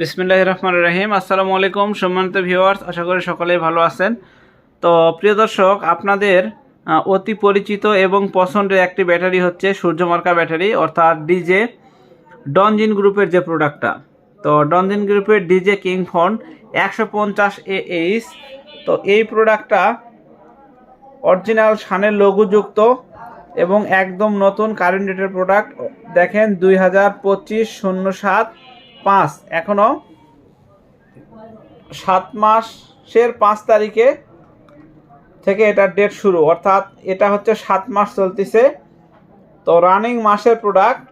বিসমিল্লাহ রহমান রহিম। আসসালামু আলাইকুম, সম্মানিত ভিউয়ার্স আশা করি সকলেই ভালো আছেন। তো প্রিয় দর্শক, আপনাদের অতি পরিচিত এবং পছন্দের একটি ব্যাটারি হচ্ছে সূর্যমার্কা ব্যাটারি, অর্থাৎ ডিজে ডনজিন গ্রুপের যে প্রোডাক্টটা তো ডনজিন গ্রুপের ডিজে কিং ফোন একশো পঞ্চাশ এইচ তো এই প্রোডাক্টটা অরিজিনাল সানের লঘুযুক্ত এবং একদম নতুন কারেন্ট ডেটের প্রোডাক্ট দেখেন, দুই হাজার পঁচিশ শূন্য সাত পাঁচ এখনও সাত মাসের পাঁচ তারিখে থেকে এটার ডেট শুরু। অর্থাৎ এটা হচ্ছে সাত মাস চলতেছে। তো রানিং মাসের প্রোডাক্ট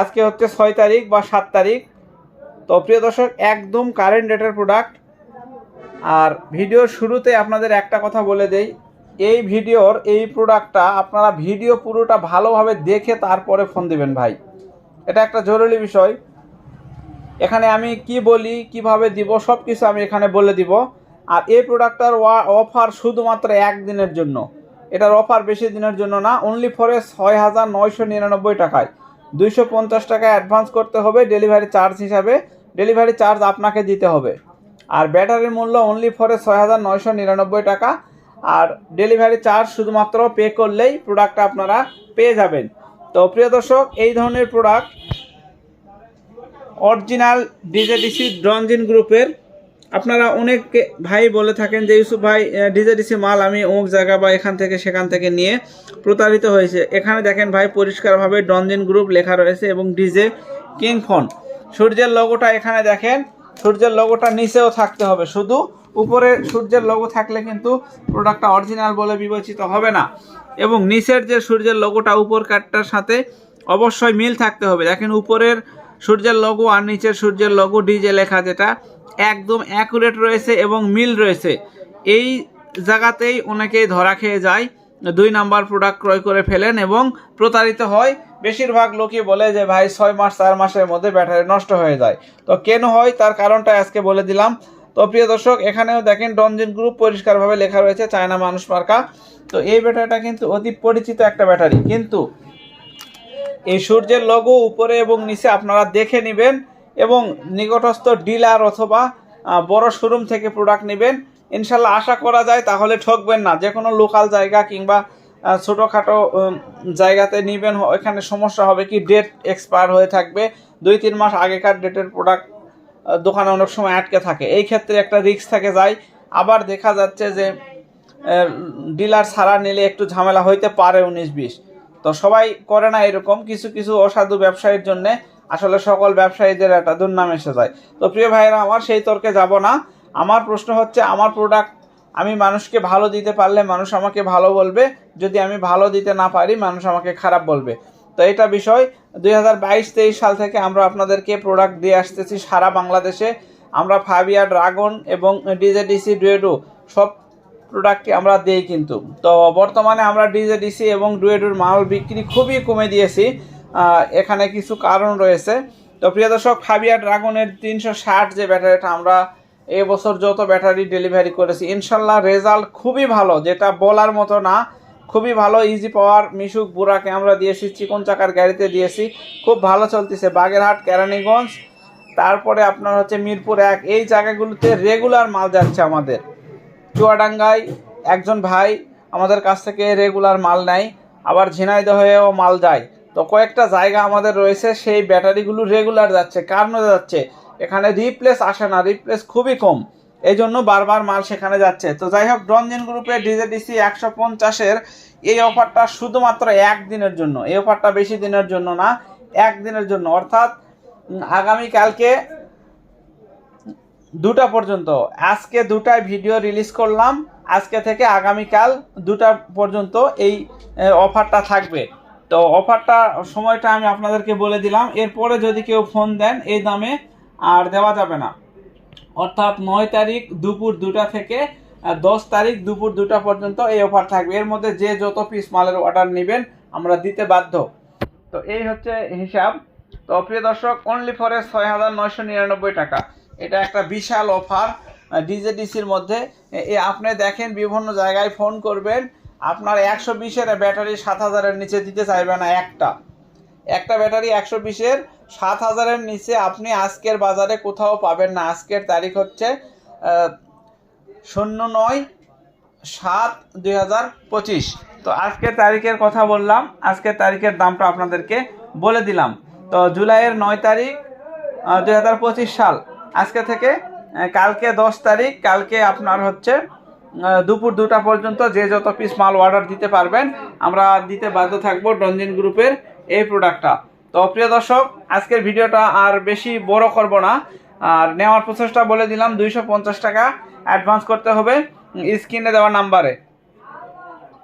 আজকে হচ্ছে ছয় তারিখ বা সাত তারিখ। তো প্রিয় দর্শক, একদম কারেন্ট ডেটের প্রোডাক্ট আর ভিডিওর শুরুতে আপনাদের একটা কথা বলে দেই, এই ভিডিওর এই প্রোডাক্টটা আপনারা ভিডিও পুরোটা ভালোভাবে দেখে তারপরে ফোন দিবেন ভাই। এটা একটা জরুরি বিষয়। এখানে আমি কি বলি, কীভাবে দিব সব কিছু আমি এখানে বলে দিব। আর এই প্রোডাক্টটার অফার শুধুমাত্র একদিনের জন্য। এটার অফার বেশি দিনের জন্য না অনলি ফরে ছয় হাজার নয়শো নিরানব্বই টাকায়। দুইশো পঞ্চাশ টাকা অ্যাডভান্স করতে হবে ডেলিভারি চার্জ হিসাবে। ডেলিভারি চার্জ আপনাকে দিতে হবে। আর ব্যাটারির মূল্য অনলি ফরে ছয় হাজার নয়শো নিরানব্বই টাকা। আর ডেলিভারি চার্জ শুধুমাত্র পে করলেই প্রোডাক্টটা আপনারা পেয়ে যাবেন। তো প্রিয় দর্শক, এই ধরনের প্রোডাক্ট অরিজিনাল ডিজেডিসি ড্রনজিন গ্রুপের। আপনারা অনেক ভাই বলে থাকেন যে, ইউসুফ ভাই ডিজেডিসি মাল আমি অমুক জায়গা বা এখান থেকে সেখান থেকে নিয়ে প্রতারিত হয়েছে। এখানে দেখেন ভাই, পরিষ্কারভাবে ডনজিন গ্রুপ লেখা রয়েছে এবং ডিজে কিং ফোন সূর্যের লোগোটা এখানে দেখেন। সূর্যের লোগোটা নিচেও থাকতে হবে। শুধু উপরে সূর্যের লোগো থাকলে কিন্তু প্রোডাক্টটা অরিজিনাল বলে বিবেচিত হবে না। এবং নিচের যে সূর্যের লোগোটা উপর কাঠটার সাথে অবশ্যই মিল থাকতে হবে। দেখেন উপরের সূর্যের লঘু আর নিচের সূর্যের লোগো ডিজে লেখা যেটা একদম অ্যাকুরেট রয়েছে এবং মিল রয়েছে। এই জায়গাতেই অনেকেই ধরা খেয়ে যায়, দুই নাম্বার প্রোডাক্ট ক্রয় করে ফেলেন এবং প্রতারিত হয়। বেশিরভাগ লোকই বলে যে, ভাই, ছয় মাস, চার মাসের মধ্যে ব্যাটারি নষ্ট হয়ে যায়। তো কেন হয়? তার কারণটা আজকে বলে দিলাম। তো প্রিয় দর্শক, এখানেও দেখেন ডনজিন গ্রুপ পরিষ্কারভাবে লেখা রয়েছে, চায়না মানুষ মার্কা। তো এই ব্যাটারিটা কিন্তু অতি পরিচিত একটা ব্যাটারি। কিন্তু এই সূর্যের লগো উপরে এবং নিচে আপনারা দেখে নেবেন এবং নিকটস্থ ডিলার অথবা বড় শোরুম থেকে প্রোডাক্ট নেবেন। ইনশাল্লাহ আশা করা যায় তাহলে ঠকবেন না। যে কোনো লোকাল জায়গা কিংবা ছোটোখাটো জায়গাতে নেবেন। এখানে সমস্যা হবে কি ডেট এক্সপায়ার হয়ে থাকবে। দুই, তিন মাস আগেকার ডেটের প্রোডাক্ট দোকানে অনেক সময় আটকে থাকে। এই ক্ষেত্রে একটা রিস্ক থেকে যায়। আবার দেখা যাচ্ছে যে ডিলার ছাড়া নিলে একটু ঝামেলা হইতে পারে উনিশ, বিশ। তো সবাই করে না এরকম, কিছু কিছু অসাধু ব্যবসায়ীর জন্য আসলে সকল ব্যবসায়ীদের একটা দুর্নাম এসে যায়। তো প্রিয় ভাইয়েরা, আমার সেই তর্কে যাব না। আমার প্রশ্ন হচ্ছে, আমার প্রোডাক্ট আমি মানুষকে ভালো দিতে পারলে মানুষ আমাকে ভালো বলবে? যদি আমি ভালো দিতে না পারি, মানুষ আমাকে খারাপ বলবে। তো এটা বিষয়। দুই হাজার বাইশ, তেইশ সাল থেকে আমরা আপনাদেরকে প্রোডাক্ট দিয়ে আসতেছি সারা বাংলাদেশে। আমরা ফাইভিয়ার ড্রাগন এবং ডিজেডিসি ডুয়েডো সব প্রোডাক্টটি আমরা দিই কিন্তু। তো বর্তমানে আমরা ডিজে, ডিসি এবং ডুয়েডোর মাল বিক্রি খুবই কমে দিয়েছি। এখানে কিছু কারণ রয়েছে। তো প্রিয় দর্শক ফাবিয়া ড্রাগনের তিনশো ষাট যে ব্যাটারিটা আমরা এবছর যত ব্যাটারি ডেলিভারি করেছি, ইনশাল্লাহ রেজাল্ট খুবই ভালো, যেটা বলার মতো না। খুবই ভালো ইজি পাওয়ার মিশুক বুড়াকে আমরা দিয়েছি, চিকন চাকার গাড়িতে দিয়েছি। খুব ভালো চলতেছে, বাগেরহাট, কেরানীগঞ্জ, তারপরে আপনার হচ্ছে মিরপুর এক, এই জায়গাগুলোতে রেগুলার মাল যাচ্ছে আমাদের। চুয়াডাঙ্গায় একজন ভাই আমাদের কাছ থেকে রেগুলার মাল নেয়, আবার ঝিনাইদহেও মাল যায়। তো কয়েকটা জায়গা আমাদের রয়েছে, সেই ব্যাটারিগুলো রেগুলার যাচ্ছে কারণ যাচ্ছে? এখানে রিপ্লেস আসে না রিপ্লেস খুবই কম। এই জন্য বারবার মাল সেখানে যাচ্ছে। তো যাই হোক ডনজিন গ্রুপের ডিজেডিসি একশো পঞ্চাশের এই অফারটা শুধুমাত্র একদিনের জন্য। এই অফারটা বেশি দিনের জন্য না, একদিনের জন্য। অর্থাৎ আগামীকালকে দুটা পর্যন্ত। আজকে দুটায় ভিডিও রিলিজ করলাম। আজকে থেকে আগামীকাল দুটা পর্যন্ত এই অফারটা থাকবে। তো অফারটা সময়টা আমি আপনাদেরকে বলে দিলাম। এরপরে যদি কেউ ফোন দেন, এই দামে আর দেওয়া যাবে না। অর্থাৎ নয় তারিখ দুপুর দুটা থেকে দশ তারিখ দুপুর দুটা পর্যন্ত এই অফার থাকবে। এর মধ্যে যে যত পিস মালের অর্ডার নেবেন, আমরা দিতে বাধ্য। তো এই হচ্ছে হিসাব। তো প্রিয় দর্শক অনলি ফরে ছয় হাজার নয়শো নিরানব্বই টাকা। এটা একটা বিশাল অফার ডিজেডিসির মধ্যে। এ- আপনি দেখেন বিভিন্ন জায়গায় ফোন করবেন, আপনার একশো বিশের ব্যাটারি সাত হাজারের নিচে দিতে চাইবে না একটা। একটা ব্যাটারি একশো বিশের, সাত হাজারের নিচে আপনি আজকের বাজারে কোথাও পাবেন না। আজকের তারিখ হচ্ছে শূন্য নয় সাত দুই তো আজকের তারিখের কথা বললাম, আজকের তারিখের দামটা আপনাদেরকে বলে দিলাম। তো জুলাইয়ের নয় তারিখ দুই হাজার পঁচিশ সাল। আজকে থেকে কালকে দশ তারিখ, কালকে আপনার হচ্ছে দুপুর দুটা পর্যন্ত যে যত পিস মাল অর্ডার দিতে পারবেন, আমরা দিতে বাধ্য থাকব রঞ্জিন গ্রুপের এই প্রোডাক্টটা তো প্রিয় দর্শক, আজকের ভিডিওটা আর বেশি বড় করব না। আর নেওয়ার প্রসেসটা বলে দিলাম, দুইশো পঞ্চাশ টাকা অ্যাডভান্স করতে হবে স্ক্রিনে দেওয়া নাম্বারে